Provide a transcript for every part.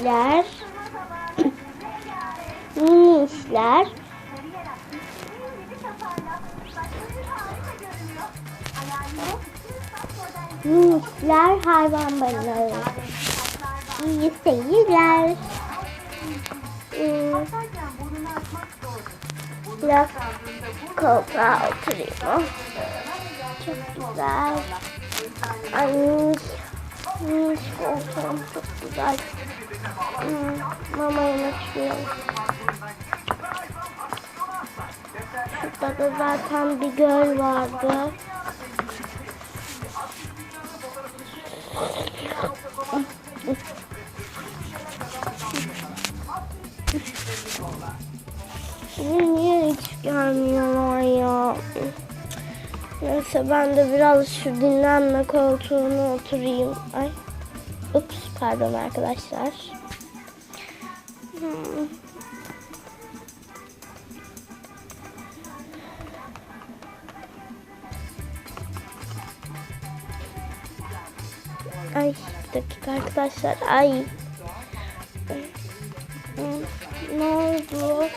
işler. Mini işler. Mini işler hayvan barınağı. İyi seyirler. Hmm, Biraz koltuğa oturayım. Çok güzel. Ay, hmm, koltuğum çok güzel. Hmm, mama istiyorum. Şurada da zaten bir göl vardı. Niye hiç gelmiyorlar ya? Neyse ben de biraz şu dinlenme koltuğuna oturayım. Ay. Ups pardon arkadaşlar. Hmm. Ay bir dakika arkadaşlar. Ay. Ne oldu?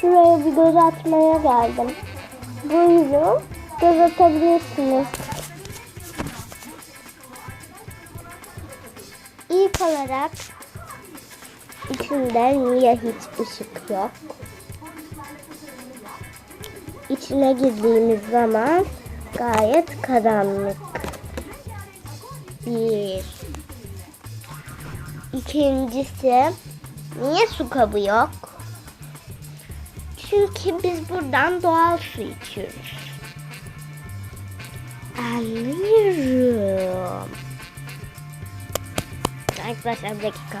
Şuraya bir göz atmaya geldim. Buyurun göz atabilirsiniz. İlk olarak içinde niye hiç ışık yok? İçine girdiğimiz zaman gayet karanlık. Bir. İkincisi niye su kabı yok? Çünkü biz buradan doğal su içiyoruz. Anlıyorum. Arkadaşlar bir dakika.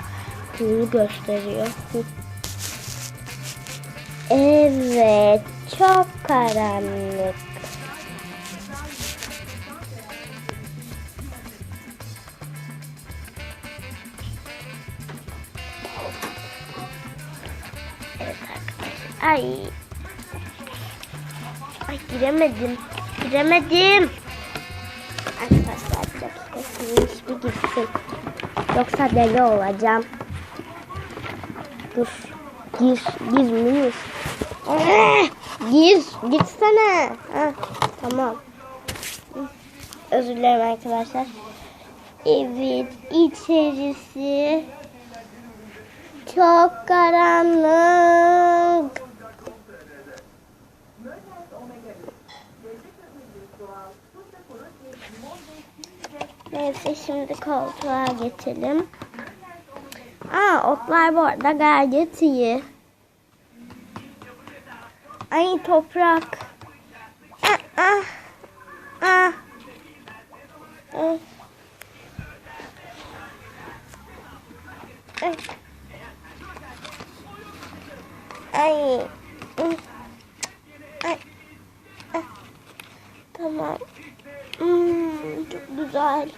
Kuyu gösteriyor. Evet. Çok karanlık. Ay. Ay giremedim. Giremedim. Arkadaşlar bir dakika şimdi iş bir gitsin. Yoksa deli olacağım. Dur. Gir. Gir miyiz? Gir. Gitsene. Heh, tamam. Özür dilerim arkadaşlar. Evet. içerisi çok karanlık. Neyse şimdi koltuğa geçelim. Aa otlar bu arada gayet iyi. Ay toprak. Ah, ah, ah. Ah. Ay. Ay. Ay. Ay. Tamam. Hmm, çok güzel.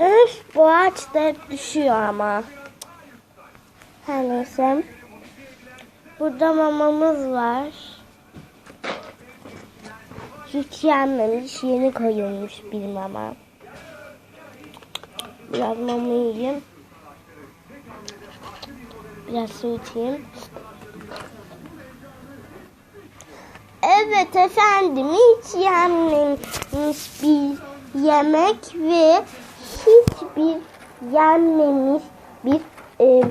Öf, bu ağaç da düşüyor ama. Her neyse. Burada mamamız var. Hiç yenmemiş, yeni koyulmuş bir mama. Biraz mama yiyeyim. Biraz su içeyim. Evet efendim hiç yenmemiş bir yemek ve hiçbir yenmemiş bir e,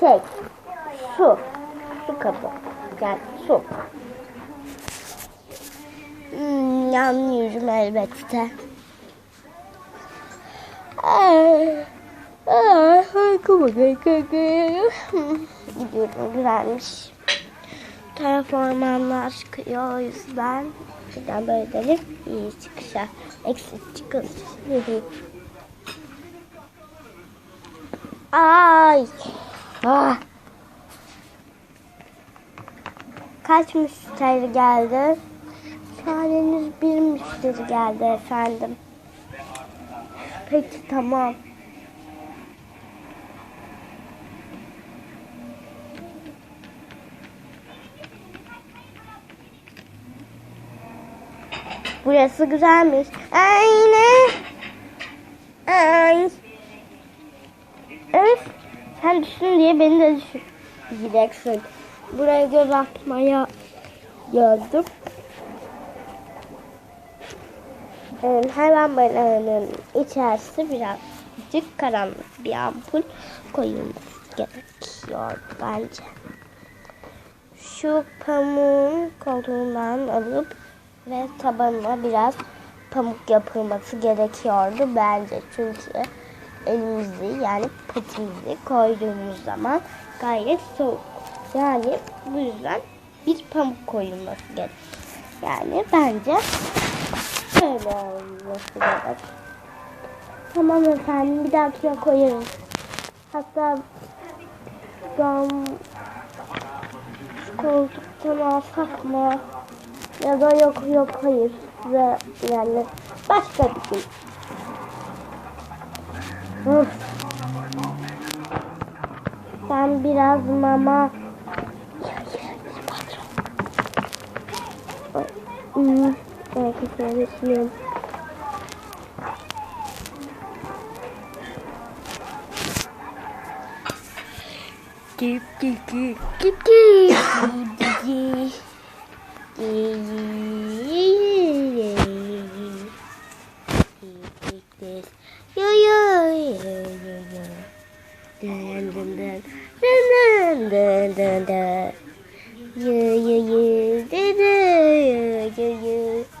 şey. Su. Su kabı. Yani su. Hmm, yanlıyorum elbette. Ay, uykumu gidiyorum güzelmiş. Taraf ormanlar çıkıyor o yüzden buradan böyle dedim iyi çıkışa eksik çıkış Ay. Ah. Kaç müşteri geldi? Sadeniz bir müşteri geldi efendim. Peki tamam. Burası güzelmiş. Ay ne? Sen düştün diye beni de düşüreceksin. Buraya göz atmaya geldim. Ee, Hayvan barınağının içerisi birazcık karanlık bir ampul koyulması gerekiyor bence. Şu pamuğun koltuğundan alıp ve tabanına biraz pamuk yapılması gerekiyordu bence. Çünkü elimizi yani patimizi koyduğumuz zaman gayet soğuk. Yani bu yüzden bir pamuk koyulması gerek. Yani bence böyle olması gerek. Tamam efendim bir dahakine koyarız. Hatta ben koltuktan alsak mı? Ya da yok yok hayır. Ve yani başka bir gün. Öf. Ben biraz mama Hmm, arkadaşlar düşünüyorum. Gip gip gip gip gip Yo yo. Yo yo yo. Dun dun dun. Dun dun dun dun dun. Yo yo yo dun dun